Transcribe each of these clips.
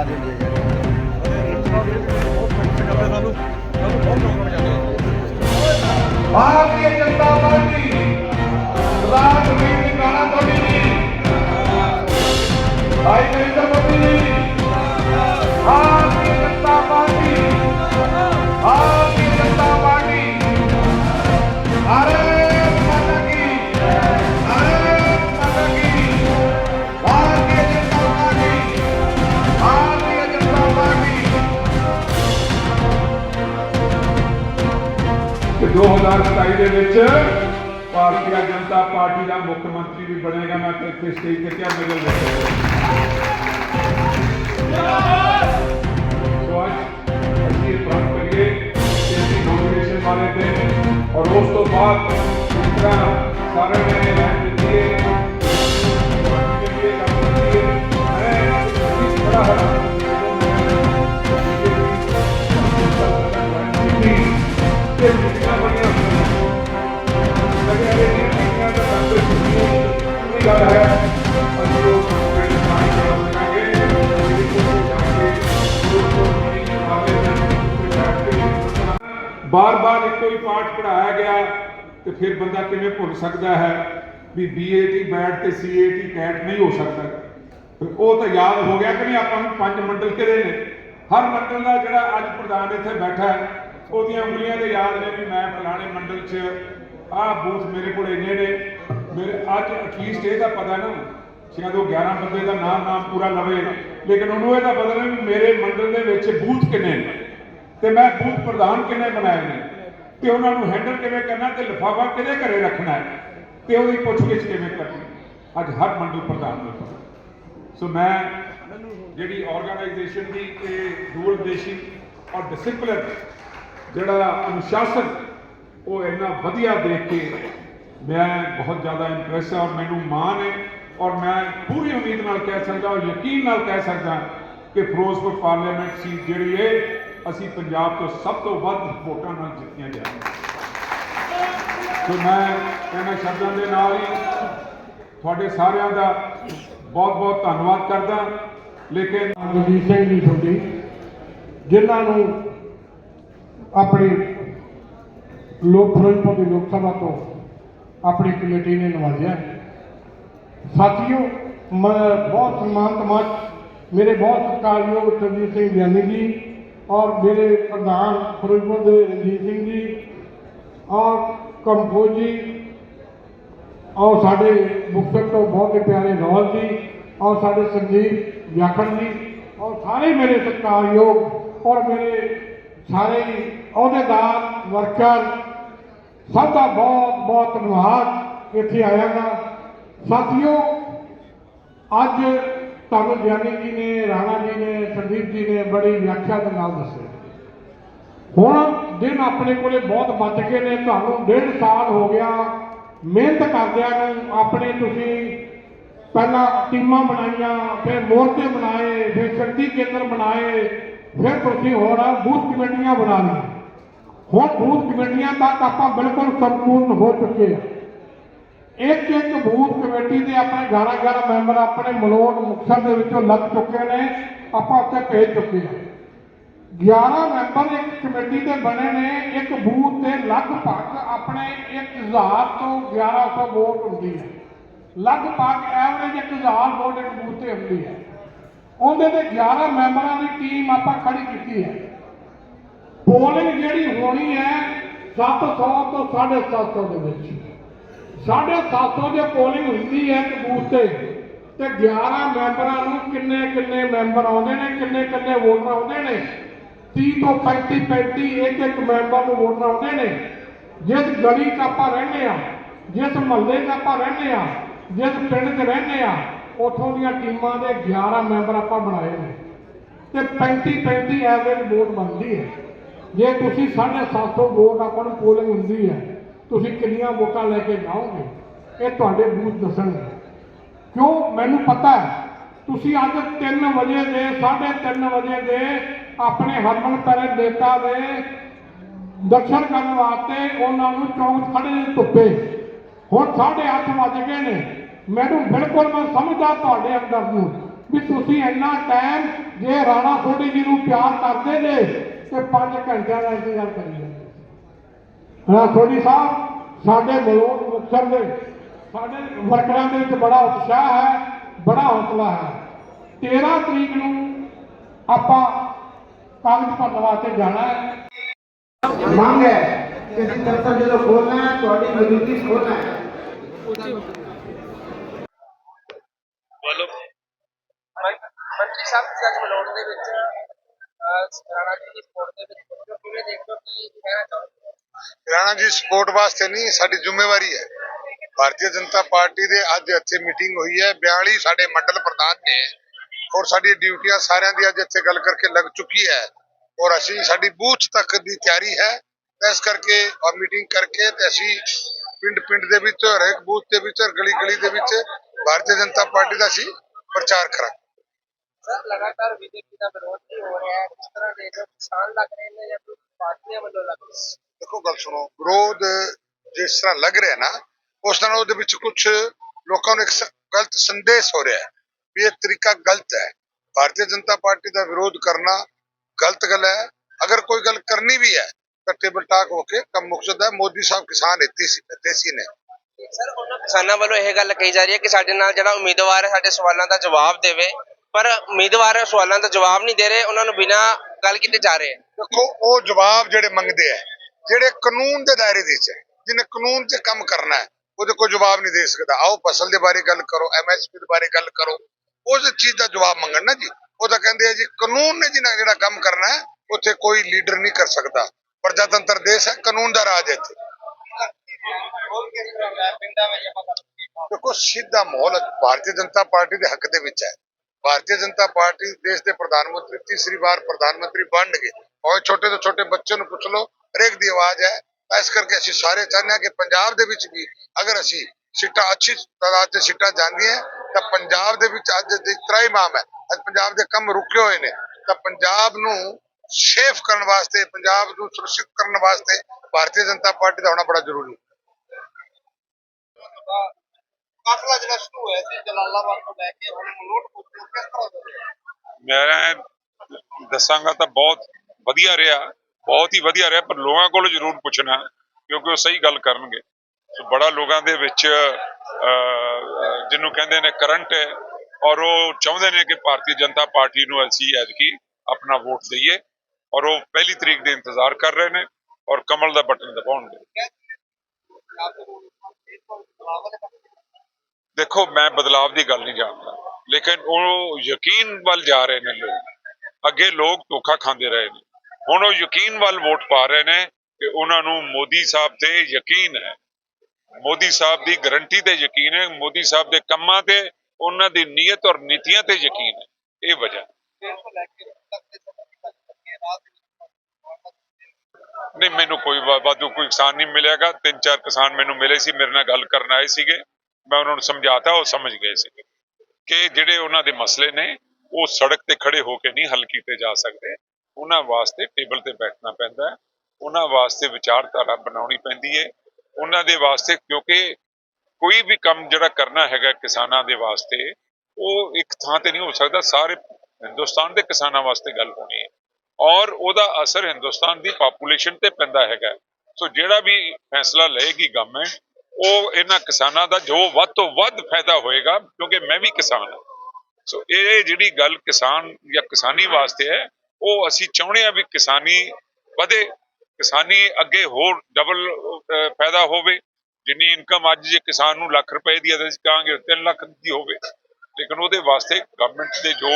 ਲਾ ਦਿੰਦੇ ਆ ਦੇ ਵਿੱਚ ਭਾਰਤੀ ਜਨਤਾ ਪਾਰਟੀ ਦਾ ਮੁੱਖ ਮੰਤਰੀ ਵੀ ਬਣੇਗਾ। ਮੈਂ ਤੇ ਇੱਥੇ ਸਟੇਜ ਤੇ ਕਿਹਾ ਮੇਰੇ ਵਿੱਚ ਸੋ ਅੱਜ ਅਸੀਂ ਇਹ ਪ੍ਰਾਰਥ ਕਰੀਏ ਕਿ ਅਸੀਂ ਨੋਮੀਨੇਸ਼ਨ ਵਾਲੇ ਦਿਨ ਔਰ ਉਸ ਤੋਂ ਬਾਅਦ ਇਸ ਤਰ੍ਹਾਂ ਸਾਰੇ ਨੇ ਰਹਿਣ ਦਿੱਤੀ ਬਾਰ-ਬਾਰ ਇੱਕੋ ਹੀ ਪਾਠ ਪੜਾਇਆ ਗਿਆ ਤੇ ਫਿਰ ਬੰਦਾ ਕਿਵੇਂ ਭੁੱਲ ਸਕਦਾ ਹੈ ਵੀ ਬੀਏਟੀ ਬੈਟ ਤੇ ਸੀਏਟੀ ਕੈਟ ਨਹੀਂ ਹੋ ਸਕਦਾ। ਫਿਰ ਉਹ ਤਾਂ ਯਾਦ ਹੋ ਗਿਆ ਕਿ ਨਹੀਂ, ਆਪਾਂ ਨੂੰ ਪੰਜ ਮੰਡਲ ਕਿਹੜੇ ਨੇ। ਹਰ ਮੰਡਲ ਦਾ ਜਿਹੜਾ ਅੱਜ ਪ੍ਰਧਾਨ ਇੱਥੇ ਬੈਠਾ ਹੈ, ਉਹਦੀਆਂ ਉਂਗਲੀਆਂ ਦੇ ਯਾਦ ਨੇ ਵੀ ਮੈਂ ਫਲਾਣੇ ਮੰਡਲ 'ਚ ਆਹ ਬੂਥ ਮੇਰੇ ਕੋਲ ਇੰਨੇ ਨੇ। ਮੇਰੇ ਅੱਜ ਅਟਲੀਸਟ ਇਹ ਇਹਦਾ ਪਤਾ ਨਾ, ਸ਼ਾਇਦ ਉਹ 11 ਬੰਦੇ ਦਾ ਨਾਮ ਨਾਮ ਪੂਰਾ ਲਵੇ। ਲੇਕਿਨ ਉਹਨੂੰ ਇਹ ਤਾਂ ਪਤਾ ਨਹੀਂ ਵੀ ਮੇਰੇ ਮੰਡਲ ਦੇ ਵਿੱਚ ਬੂਥ ਕਿੰਨੇ ਨੇ। ਤੇ ਮੈਂ ਬੂਥ ਪ੍ਰਧਾਨ ਕਿੰਨੇ ਬਣਾਏ ਨੇ? ਤੇ ਉਹਨਾਂ ਨੂੰ ਹੈਂਡਲ ਕਿਵੇਂ ਕਰਨਾ ਤੇ ਲਿਫਾਫਾ ਕਿਹਦੇ ਘਰੇ ਰੱਖਣਾ ਹੈ? ਤੇ ਉਹਦੀ ਪੁੱਛਗਿੱਛ ਕਿਵੇਂ ਕਰਨੀ ਅੱਜ ਹਰ ਮੰਡਲ ਪ੍ਰਧਾਨ ਨੂੰ ਪਤਾ ਸੋ ਮੈਂ ਜਿਹੜੀ ਆਰਗੇਨਾਈਜੇਸ਼ਨ ਦੀ ਇਹ ਦੂਰਦੇਸ਼ੀ ਔਰ ਡਿਸਪਲਿਨ ਜਿਹੜਾ ਅਨੁਸ਼ਾਸਨ, ਉਹ ਇੰਨਾ ਵਧੀਆ ਦੇਖ ਕੇ ਮੈਂ ਬਹੁਤ ਜ਼ਿਆਦਾ ਇੰਪ੍ਰੈਸ ਹਾਂ ਔਰ ਮੈਨੂੰ ਮਾਣ ਹੈ ਔਰ ਮੈਂ ਪੂਰੀ ਉਮੀਦ ਨਾਲ ਕਹਿ ਸਕਦਾ ਔਰ ਯਕੀਨ ਨਾਲ ਕਹਿ ਸਕਦਾ ਕਿ ਫਿਰੋਜ਼ਪੁਰ ਪਾਰਲੀਮੈਂਟ ਸੀਟ ਜਿਹੜੀ ਹੈ ਅਸੀਂ ਪੰਜਾਬ ਤੋਂ ਸਭ ਤੋਂ ਵੱਧ ਵੋਟਾਂ ਨਾਲ ਜਿੱਤੀਆਂ ਜਾਣਗੀਆਂ ਸੋ ਮੈਂ ਇਹਨਾਂ ਸ਼ਬਦਾਂ ਦੇ ਨਾਲ ਹੀ ਤੁਹਾਡੇ ਸਾਰਿਆਂ ਦਾ ਬਹੁਤ ਬਹੁਤ ਧੰਨਵਾਦ ਕਰਦਾ। ਲੇਕਿਨ ਗੁਰਜੀਤ ਸਿੰਘ ਜੀ ਤੁਹਾਡੀ, ਜਿਨ੍ਹਾਂ ਨੂੰ ਆਪਣੀ ਲੋਕ ਫਿਰੋਜ਼ਪੁਰ ਦੀ ਲੋਕ ਸਭਾ ਤੋਂ ਆਪਣੀ ਕਮੇਟੀ ਨੇ ਨਵਾਜ਼ਿਆ। ਸਾਥੀਓ, ਮੈਂ ਬਹੁਤ ਸਨਮਾਨਿਤ ਮੰਚ ਮੇਰੇ ਬਹੁਤ ਸਤਿਕਾਰਯੋਗ ਸਰਜੀਤ ਸਿੰਘ ਗਿਆਨੀ ਜੀ ਔਰ ਮੇਰੇ ਪ੍ਰਧਾਨ ਫਿਰੋਜ਼ਪੁਰ ਦੇ ਰਣਜੀਤ ਸਿੰਘ ਜੀ ਔਰ ਕੰਪੋਜ ਜੀ ਔਰ ਸਾਡੇ ਮੁਕਤਸਰ ਤੋਂ ਬਹੁਤ ਹੀ ਪਿਆਰੇ ਰੌਲ ਜੀ ਔਰ ਸਾਡੇ ਸੰਜੀਵ ਵਿਆਖਣ ਜੀ ਔਰ ਸਾਰੇ ਮੇਰੇ ਸਤਿਕਾਰਯੋਗ ਔਰ ਮੇਰੇ ਸਾਰੇ ਹੀ ਅਹੁਦੇਦਾਰ ਵਰਕਰ ਸਭ ਦਾ ਬਹੁਤ ਬਹੁਤ ਧੰਨਵਾਦ ਇੱਥੇ ਆਇਆ ਦਾ ਸਾਥੀਓ ਅੱਜ ਤੁਹਾਨੂੰ ਗਿਆਨੀ ਜੀ ਨੇ, ਰਾਣਾ ਜੀ ਨੇ, ਸੰਦੀਪ ਜੀ ਨੇ ਬੜੀ ਵਿਆਖਿਆ ਦੇ ਨਾਲ ਦੱਸਿਆ। ਹੁਣ ਦਿਨ ਆਪਣੇ ਕੋਲੇ ਬਹੁਤ ਬਚ ਗਏ ਨੇ, ਤੁਹਾਨੂੰ ਡੇਢ ਸਾਲ ਹੋ ਗਿਆ ਮਿਹਨਤ ਕਰਦਿਆਂ ਨੂੰ, ਆਪਣੇ ਤੁਸੀਂ ਪਹਿਲਾਂ ਟੀਮਾਂ ਬਣਾਈਆਂ, ਫਿਰ ਮੋਰਚੇ ਬਣਾਏ, ਫਿਰ ਸ਼ਕਤੀ ਕੇਂਦਰ ਬਣਾਏ, ਫਿਰ ਤੁਸੀਂ ਹੋਰ ਬੂਥ ਕਮੇਟੀਆਂ ਬਣਾ ਲਈਆਂ। ਹੁਣ ਬੂਥ ਕਮੇਟੀਆਂ ਤੱਕ ਆਪਾਂ ਬਿਲਕੁਲ ਸੰਪੂਰਨ ਹੋ ਚੁੱਕੇ ਹਾਂ ਇੱਕ ਇੱਕ ਬੂਥ ਕਮੇਟੀ ਦੇ ਆਪਣੇ 11 11 ਮੈਂਬਰ ਆਪਣੇ ਮਲੋਟ ਮੁਕਤਸਰ ਦੇ ਵਿੱਚੋਂ ਲੱਗ ਚੁੱਕੇ ਨੇ, ਆਪਾਂ ਉੱਥੇ ਭੇਜ ਚੁੱਕੇ ਹਾਂ। 11 ਮੈਂਬਰ ਇੱਕ ਕਮੇਟੀ ਦੇ ਬਣੇ ਨੇ, ਇੱਕ ਬੂਥ ਤੇ ਲਗਭਗ ਆਪਣੇ 1000 ਤੋਂ 1100 ਵੋਟ ਹੁੰਦੀ ਹੈ। ਲਗਭਗ ਐਵਰੇਜ 1000 ਵੋਟ ਇੱਕ ਬੂਥ ਤੇ ਹੁੰਦੀ ਹੈ। ਉਹਦੇ ਤੇ 11 ਮੈਂਬਰਾਂ ਦੀ ਟੀਮ ਆਪਾਂ ਖੜੀ ਕੀਤੀ ਹੈ। ਪੋਲਿੰਗ ਜਿਹੜੀ ਹੋਣੀ ਹੈ 700 ਤੋਂ 750 ਦੇ ਵਿੱਚ। 750 ਜੇ ਪੋਲਿੰਗ ਹੁੰਦੀ ਹੈ ਇੱਕ ਬੂਥ ਤੇ ਤੇ 11 ਮੈਂਬਰਾਂ ਨੂੰ ਕਿੰਨੇ ਕਿੰਨੇ ਮੈਂਬਰ ਆਉਂਦੇ ਨੇ, ਕਿੰਨੇ ਕਿੰਨੇ ਵੋਟਰ ਆਉਂਦੇ ਨੇ? 30 ਤੋਂ 35 35 ਇੱਕ ਇੱਕ ਮੈਂਬਰ ਨੂੰ ਵੋਟਰ ਆਉਂਦੇ ਨੇ। ਜਿਸ ਗਲੀ 'ਚ ਆਪਾਂ ਰਹਿੰਦੇ ਆ ਜਿਸ ਮਹੱਲੇ 'ਚ ਆਪਾਂ ਰਹਿੰਦੇ ਆ ਜਿਸ ਪਿੰਡ 'ਚ ਰਹਿੰਦੇ ਆ ਉਥੋਂ ਦੀਆਂ ਟੀਮਾਂ ਦੇ 11 ਮੈਂਬਰ ਆਪਾਂ ਬਣਾਏ ਨੇ। ਤੇ 35 35 ਐਵਰੇਜ ਵੋਟ ਬਣਦੀ ਹੈ। ਜੇ ਤੁਸੀਂ 750 ਵੋਟ ਆਪਾਂ ਨੂੰ ਪੋਲਿੰਗ ਹੁੰਦੀ ਹੈ ਤੁਸੀਂ ਕਿੰਨੀਆਂ ਵੋਟਾਂ ਲੈ ਕੇ ਜਾਓਗੇ? ਇਹ ਤੁਹਾਡੇ ਬੂਥ ਦੱਸਣਗੇ। ਕਿਉਂ? ਮੈਨੂੰ ਪਤਾ ਹੈ। ਤੁਸੀਂ ਅੱਜ 3 ਵਜੇ ਦੇ 3:30 ਵਜੇ ਦੇ ਆਪਣੇ ਹਰਮਨ ਪਿਆਰੇ ਨੇਤਾ ਦੇ ਦਰਸ਼ਨ ਕਰਨ ਵਾਸਤੇ ਉਹਨਾਂ ਨੂੰ ਚੌਂਕ ਖੜੇ ਧੁੱਪੇ। ਹੁਣ 8:30 ਵੱਜ ਗਏ ਨੇ। ਮੈਨੂੰ ਬਿਲਕੁਲ ਮੈਂ ਸਮਝਦਾ ਤੁਹਾਡੇ ਅੰਦਰ ਨੂੰ ਵੀ ਤੁਸੀਂ ਇੰਨਾ ਟਾਈਮ ਜੇ ਰਾਣਾ ਸੋਢੀ ਜੀ ਨੂੰ ਪਿਆਰ ਕਰਦੇ ਨੇ ਤੇ 5 ਘੰਟਿਆਂ ਦਾ ਇੰਤਜ਼ਾਰ ਕਰੀਏ। ਜਾਂਦੇ ਰਾਣਾ ਸੋਢੀ ਸਾਹਿਬ ਸਾਡੇ ਮਲੋਟ ਮੁਕਤਸਰ ਦੇ ਸਾਡੇ ਵਰਕਰਾਂ ਦੇ ਵਿੱਚ ਬੜਾ ਉਤਸ਼ਾਹ ਹੈ ਬੜਾ ਹੌਸਲਾ ਹੈ 13 ਤਰੀਕ ਨੂੰ ਆਪਾਂ ਕਾਗਜ਼ ਭਰਨ ਵਾਸਤੇ ਜਾਣਾ ਹੈ ਮੰਗ ਹੈ ਕਿ ਅਸੀਂ ਦਫ਼ਤਰ ਜਦੋਂ ਖੋਲਣਾ ਹੈ ਤੁਹਾਡੀ ਮੌਜੂਦਗੀ 'ਚ ਖੋਲਣਾ ਹੈ ਮੰਤਰੀ ਸਾਹਿਬ ਤੁਸੀਂ ਅੱਜ ਮਲੋਟ ਦੇ ਵਿੱਚ ਅਹ, ਰਾਣਾ ਜੀ ਦੀ ਸਪੋਰਟ ਦੇ ਵਿੱਚ ਪਹੁੰਚੇ ਹੋ। ਕਿਵੇਂ ਦੇਖਦੇ ਹੋ ਕੀ ਕਹਿਣਾ ਚਾਹੋਗੇ ਰਾਣਾ ਜੀ ਸਪੋਰਟ ਵਾਸਤੇ ਨਹੀਂ, ਸਾਡੀ ਜ਼ਿੰਮੇਵਾਰੀ ਹੈ। ਭਾਰਤੀ ਜਨਤਾ ਪਾਰਟੀ ਦੇ ਅੱਜ ਇੱਥੇ ਮੀਟਿੰਗ ਹੋਈ ਹੈ 42 ਸਾਡੇ ਮੰਡਲ ਪ੍ਰਧਾਨ ਨੇ। ਔਰ ਸਾਡੀ ਡਿਊਟੀਆਂ ਸਾਰਿਆਂ ਦੀ ਅੱਜ ਇੱਥੇ ਗੱਲ ਕਰਕੇ ਲੱਗ ਚੁੱਕੀ ਹੈ। ਔਰ ਅਸੀਂ, ਸਾਡੀ ਬੂਥ ਤੱਕ ਦੀ ਤਿਆਰੀ ਹੈ। ਇਸ ਕਰਕੇ ਆ ਮੀਟਿੰਗ ਕਰਕੇ ਤੇ ਅਸੀਂ ਪਿੰਡ ਪਿੰਡ ਦੇ ਵਿੱਚ, ਹਰੇਕ ਬੂਥ ਦੇ ਵਿੱਚ, ਔਰ ਗਲੀ ਗਲੀ ਦੇ ਵਿੱਚ ਭਾਰਤੀ ਜਨਤਾ ਪਾਰਟੀ ਦਾ ਅਸੀਂ ਪ੍ਰਚਾਰ ਕਰਾਂਗੇ। ਸਰ, ਲਗਾਤਾਰ ਬੀਜੇਪੀ ਦਾ ਵਿਰੋਧ ਹੋ ਰਿਹਾ ਹੈ। ਕਿਸ ਤਰ੍ਹਾਂ ਦੇ ਕਿਸਾਨ ਲੱਗ ਰਹੇ ਨੇ ਜਾਂ ਪਾਰਟੀਆਂ ਵੱਲੋਂ ਲੱਗ ਰਹੇ ਦੇਖੋ ਗੱਲ ਸੁਣੋ ਵਿਰੋਧ ਜਿਸ ਤਰ੍ਹਾਂ ਲੱਗ ਰਿਹਾ ਨਾ ਉਸ ਤਰ੍ਹਾਂ ਉਹਦੇ ਵਿੱਚ ਕੁਝ ਲੋਕਾਂ ਨੂੰ ਇੱਕ ਗਲਤ ਸੰਦੇਸ਼ ਹੋ ਰਿਹਾ ਹੈ ਵੀ ਇਹ ਤਰੀਕਾ ਗਲਤ ਹੈ। ਭਾਰਤੀ ਜਨਤਾ ਪਾਰਟੀ ਦਾ ਵਿਰੋਧ ਕਰਨਾ ਗਲਤ ਗੱਲ ਹੈ। ਅਗਰ ਕੋਈ ਗੱਲ ਕਰਨੀ ਵੀ ਹੈ ਤਾਂ ਟੇਬਲ ਟਾਕ ਹੋ ਕੇ ਕੰਮ ਮੁਕਸਦ ਹੈ। ਮੋਦੀ ਸਾਹਿਬ ਕਿਸਾਨ ਇੱਥੇ ਸੀ ਦੇਸੀ ਨੇ। ਸਰ ਉਹਨਾਂ ਕਿਸਾਨਾਂ ਵੱਲੋਂ ਇਹ ਗੱਲ ਕਹੀ ਜਾ ਰਹੀ ਹੈ ਕਿ ਸਾਡੇ ਨਾਲ ਜਿਹੜਾ ਉਮੀਦਵਾਰ ਹੈ ਸਾਡੇ ਸਵਾਲਾਂ ਦਾ ਜਵਾਬ ਦੇਵੇ। ਪਰ ਉਮੀਦਵਾਰ ਸਵਾਲਾਂ ਦਾ ਜਵਾਬ ਨਹੀਂ ਦੇ ਰਹੇ ਉਹਨਾਂ ਨੂੰ ਬਿਨਾਂ ਗੱਲ ਕੀਤੇ ਜਾ ਰਹੇ। ਦੇਖੋ ਉਹ ਜਵਾਬ ਜਿਹੜੇ ਮੰਗਦੇ ਆ ਜਿਹੜੇ ਕਾਨੂੰਨ ਦੇ ਦਾਇਰੇ ਦੇ ਵਿੱਚ ਹੈ, ਜਿਹਨੇ ਕਾਨੂੰਨ 'ਚ ਕੰਮ ਕਰਨਾ ਹੈ, ਉਹਦੇ ਕੋਈ ਜਵਾਬ ਨਹੀਂ ਦੇ ਸਕਦਾ। ਆਓ, ਫਸਲ ਦੇ ਬਾਰੇ ਗੱਲ ਕਰੋ ਐਮਐਸਪੀ ਦੇ ਬਾਰੇ ਗੱਲ ਕਰੋ। ਉਸ ਚੀਜ਼ ਦਾ ਜਵਾਬ ਮੰਗਣ ਨਾ ਜੀ। ਉਹ ਤਾਂ ਕਹਿੰਦੇ ਆ ਜੀ, ਕਾਨੂੰਨ ਨੇ ਜਿਹਨਾਂ ਜਿਹੜਾ ਕੰਮ ਕਰਨਾ ਹੈ, ਉੱਥੇ ਕੋਈ ਲੀਡਰ ਨਹੀਂ ਕਰ ਸਕਦਾ। ਪ੍ਰਜਾਤੰਤਰ ਦੇਸ਼ ਹੈ, ਕਾਨੂੰਨ ਦਾ ਰਾਜ ਹੈ ਇੱਥੇ। ਦੇਖੋ, ਸਿੱਧਾ ਮਾਹੌਲ ਭਾਰਤੀ ਜਨਤਾ ਪਾਰਟੀ ਦੇ ਹੱਕ ਦੇ ਵਿੱਚ ਹੈ। ਭਾਰਤੀ ਜਨਤਾ ਪਾਰਟੀ ਦੇਸ਼ ਦੇ ਪ੍ਰਧਾਨ ਮੰਤਰੀ, ਤੀਸਰੀ ਵਾਰ ਪ੍ਰਧਾਨ ਮੰਤਰੀ ਬਣਨਗੇ। ਔਰ ਛੋਟੇ ਤੋਂ ਛੋਟੇ ਬੱਚੇ ਨੂੰ ਪੁੱਛ ਲਓ ਹਰੇਕ ਦੀ ਆਵਾਜ਼ ਹੈ। ਇਸ ਕਰਕੇ ਅਸੀਂ ਸਾਰੇ ਚਾਹੁੰਦੇ ਹਾਂ ਕਿ ਪੰਜਾਬ ਦੇ ਵਿੱਚ ਵੀ ਅਗਰ ਅਸੀਂ ਸੀਟਾਂ ਅੱਛੀ ਤਾਦਾਦ ਤੇ ਸੀਟਾਂ ਜਾਂਦੀਆਂ ਤਾਂ ਪੰਜਾਬ ਦੇ ਵਿੱਚ ਅੱਜ ਦੀ ਤਰਾਈ ਮਾਮ ਹੈ। ਅੱਜ ਪੰਜਾਬ ਦੇ ਕੰਮ ਰੁਕੇ ਹੋਏ ਨੇ। ਤਾਂ ਪੰਜਾਬ ਨੂੰ ਸੇਫ ਕਰਨ ਵਾਸਤੇ ਪੰਜਾਬ ਨੂੰ ਸੁਰੱਖਿਅਤ ਕਰਨ ਵਾਸਤੇ ਭਾਰਤੀ ਜਨਤਾ ਪਾਰਟੀ ਦਾ ਹੋਣਾ ਬੜਾ ਜ਼ਰੂਰੀ ਹੈ। ਕਾਫਲਾ ਜਿਹੜਾ ਸ਼ੁਰੂ ਹੋਇਆ ਸੀ ਜਲਾਲਾਬਾਦ ਤੋਂ ਲੈ ਕੇ ਹੁਣ ਮਲੋਟ ਪੁੱਜੇ ਕਿਸ ਤਰ੍ਹਾਂ ਦਾ ਮੈਂ ਦੱਸਾਂਗਾ ਤਾਂ ਬਹੁਤ ਵਧੀਆ ਰਿਹਾ। ਬਹੁਤ ਹੀ ਵਧੀਆ ਰਿਹਾ ਪਰ ਲੋਕਾਂ ਕੋਲ ਜ਼ਰੂਰ ਪੁੱਛਣਾ ਕਿਉਂਕਿ ਉਹ ਸਹੀ ਗੱਲ ਕਰਨਗੇ। ਸੋ ਬੜਾ ਲੋਕਾਂ ਦੇ ਵਿੱਚ ਅਹ, ਜਿਹਨੂੰ ਕਹਿੰਦੇ ਨੇ ਕਰੰਟ ਹੈ ਔਰ ਉਹ ਚਾਹੁੰਦੇ ਨੇ ਕਿ ਭਾਰਤੀ ਜਨਤਾ ਪਾਰਟੀ ਨੂੰ ਅਸੀਂ ਐਤਕੀ ਆਪਣਾ ਵੋਟ ਦਈਏ ਔਰ ਉਹ ਪਹਿਲੀ ਤਰੀਕ ਦੇ ਇੰਤਜ਼ਾਰ ਕਰ ਰਹੇ ਨੇ ਔਰ ਕਮਲ ਦਾ ਬਟਨ ਦਬਾਉਣਗੇ। ਦੇਖੋ ਮੈਂ ਬਦਲਾਵ ਦੀ ਗੱਲ ਨਹੀਂ ਜਾਣਦਾ ਲੇਕਿਨ ਉਹ ਯਕੀਨ ਵੱਲ ਜਾ ਰਹੇ ਨੇ ਲੋਕ। ਅੱਗੇ ਲੋਕ ਧੋਖਾ ਖਾਂਦੇ ਰਹੇ ਨੇ। ਹੁਣ ਉਹ ਯਕੀਨ ਵੱਲ ਵੋਟ ਪਾ ਰਹੇ ਨੇ ਕਿ ਉਹਨਾਂ ਨੂੰ ਮੋਦੀ ਸਾਹਿਬ ਤੇ ਯਕੀਨ ਹੈ। ਮੋਦੀ ਸਾਹਿਬ ਦੀ ਗਰੰਟੀ ਤੇ ਯਕੀਨ ਹੈ, ਮੋਦੀ ਸਾਹਿਬ ਦੇ ਕੰਮਾਂ ਤੇ, ਉਹਨਾਂ ਦੀ ਨੀਅਤ ਔਰ ਨੀਤੀਆਂ ਤੇ ਯਕੀਨ ਹੈ। ਇਹ ਵਜ੍ਹਾ। ਨਹੀਂ, ਮੈਨੂੰ ਕੋਈ ਵਾਧੂ ਕੋਈ ਕਿਸਾਨ ਨਹੀਂ ਮਿਲਿਆਗਾ। ਤਿੰਨ ਚਾਰ ਕਿਸਾਨ ਮੈਨੂੰ ਮਿਲੇ ਸੀ, ਮੇਰੇ ਨਾਲ ਗੱਲ ਕਰਨ ਆਏ ਸੀਗੇ। ਮੈਂ ਉਹਨਾਂ ਨੂੰ ਸਮਝਾਤਾ, ਉਹ ਸਮਝ ਗਏ ਸੀ ਕਿ ਜਿਹੜੇ ਉਹਨਾਂ ਦੇ ਮਸਲੇ ਨੇ, ਉਹ ਸੜਕ ਤੇ ਖੜੇ ਹੋ ਕੇ ਨਹੀਂ ਹੱਲ ਕੀਤੇ ਜਾ ਸਕਦੇ। ਉਹਨਾਂ ਵਾਸਤੇ ਟੇਬਲ ਤੇ ਬੈਠਣਾ ਪੈਂਦਾ ਹੈ। ਉਹਨਾਂ ਵਾਸਤੇ ਵਿਚਾਰਧਾਰਾ ਬਣਾਉਣੀ ਪੈਂਦੀ ਹੈ। ਉਹਨਾਂ ਦੇ ਵਾਸਤੇ ਕਿਉਂਕਿ ਕੋਈ ਵੀ ਕੰਮ ਜਿਹੜਾ ਕਰਨਾ ਹੈਗਾ ਕਿਸਾਨਾਂ ਦੇ ਵਾਸਤੇ, ਉਹ ਇੱਕ ਥਾਂ ਤੇ ਨਹੀਂ ਹੋ ਸਕਦਾ, ਸਾਰੇ ਹਿੰਦੁਸਤਾਨ ਦੇ ਕਿਸਾਨਾਂ ਵਾਸਤੇ ਗੱਲ ਹੋਣੀ ਹੈ। ਔਰ ਉਹਦਾ ਅਸਰ ਹਿੰਦੁਸਤਾਨ ਦੀ ਪਾਪੂਲੇਸ਼ਨ ਤੇ ਪੈਂਦਾ ਹੈਗਾ। ਸੋ ਜਿਹੜਾ ਵੀ ਫੈਸਲਾ ਲਏਗੀ ਗਵਰਨਮੈਂਟ ਉਹ ਇਹਨਾਂ ਕਿਸਾਨਾਂ ਦਾ ਜੋ ਵੱਧ ਤੋਂ ਵੱਧ ਫਾਇਦਾ ਹੋਏਗਾ, ਕਿਉਂਕਿ ਮੈਂ ਵੀ ਕਿਸਾਨ ਹਾਂ। ਸੋ ਇਹ ਜਿਹੜੀ ਗੱਲ ਕਿਸਾਨ ਜਾਂ ਕਿਸਾਨੀ ਵਾਸਤੇ ਹੈ ਉਹ ਅਸੀਂ ਚਾਹੁੰਦੇ ਆ ਵੀ ਕਿਸਾਨੀ ਵਧੇ, ਕਿਸਾਨੀ ਅੱਗੇ ਹੋਰ ਡਬਲ ਫਾਇਦਾ ਹੋਵੇ। ਜਿੰਨੀ ਇਨਕਮ ਅੱਜ ਜੇ ਕਿਸਾਨ ਨੂੰ ਲੱਖ ਰੁਪਏ ਦੀ ਅਸੀਂ ਕਹਾਂਗੇ 3 ਲੱਖ ਦੀ ਹੋਵੇ। ਲੇਕਿਨ ਉਹਦੇ ਵਾਸਤੇ ਗਵਰਨਮੈਂਟ ਦੇ ਜੋ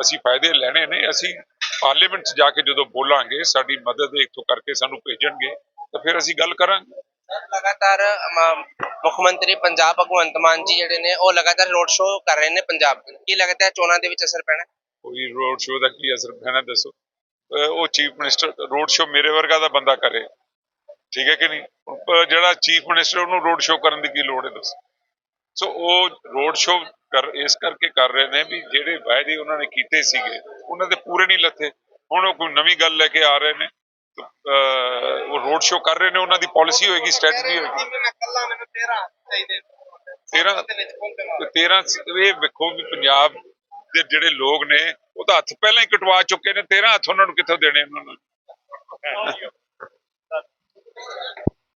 ਅਸੀਂ ਫਾਇਦੇ ਲੈਣੇ ਨੇ, ਅਸੀਂ ਪਾਰਲੀਮੈਂਟ 'ਚ ਜਾ ਕੇ ਜਦੋਂ ਬੋਲਾਂਗੇ, ਸਾਡੀ ਮਦਦ ਇੱਥੋਂ ਕਰਕੇ ਸਾਨੂੰ ਭੇਜਣਗੇ, ਤਾਂ ਫਿਰ ਅਸੀਂ ਗੱਲ ਕਰਾਂਗੇ। ਲਗਾਤਾਰ ਮੁੱਖ ਮੰਤਰੀ ਪੰਜਾਬ ਭਗਵੰਤ ਮਾਨ ਜੀ ਜਿਹੜੇ ਨੇ, ਉਹ ਲਗਾਤਾਰ ਰੋਡ ਸ਼ੋਅ ਕਰ ਰਹੇ ਨੇ ਪੰਜਾਬ ਕੀ ਲੱਗਦਾ ਹੈ, ਚੋਣਾਂ ਦੇ ਵਿੱਚ ਅਸਰ ਪੈਣਾ ਕੋਈ ਰੋਡ ਸ਼ੋਅ ਦਾ ਕੀ ਅਸਰ ਪੈਣਾ ਦੱਸੋ। ਉਹ ਚੀਫ ਮਿਨਿਸਟਰ ਰੋਡ ਸ਼ੋਅ ਮੇਰੇ ਵਰਗਾ ਦਾ ਬੰਦਾ ਕਰੇ। ਠੀਕ ਹੈ ਕਿ ਨਹੀਂ? ਜਿਹੜਾ ਚੀਫ ਮਿਨਿਸਟਰ ਉਹਨੂੰ ਰੋਡ ਸ਼ੋਅ ਕਰਨ ਦੀ ਕੀ ਲੋੜ ਹੈ ਦੱਸੋ। ਸੋ ਉਹ ਰੋਡ ਸ਼ੋਅ ਕਰ, ਇਸ ਕਰਕੇ ਕਰ ਰਹੇ ਨੇ ਵੀ ਜਿਹੜੇ ਵਾਅਦੇ ਉਹਨਾਂ ਨੇ ਕੀਤੇ ਸੀਗੇ, ਉਹਨਾਂ ਦੇ ਪੂਰੇ ਨਹੀਂ ਲੱਥੇ। ਹੁਣ ਉਹ ਕੋਈ ਨਵੀਂ ਗੱਲ ਲੈ ਕੇ ਆ ਰਹੇ ਨੇ। ਉਹ ਰੋਡ ਸ਼ੋਅ ਕਰ ਰਹੇ ਨੇ, ਉਹਨਾਂ ਦੀ ਪਾਲਿਸੀ ਹੋਏਗੀ ਸਟ੍ਰੈਟਜੀ ਹੋਏਗੀ। ਮੈਂ ਕੱਲਾ ਮੈਨੂੰ 13 ਚਾਹੀਦੇ 13 13 ਇਹ ਵੇਖੋ ਵੀ ਪੰਜਾਬ ਦੇ ਜਿਹੜੇ ਲੋਕ ਨੇ, ਉਹਦਾ ਹੱਥ ਪਹਿਲਾਂ ਹੀ ਕਟਵਾ ਚੁੱਕੇ ਨੇ 13 ਹੱਥ ਉਹਨਾਂ ਨੂੰ ਕਿੱਥੋਂ ਦੇਣੇ ਉਹਨਾਂ ਨੂੰ?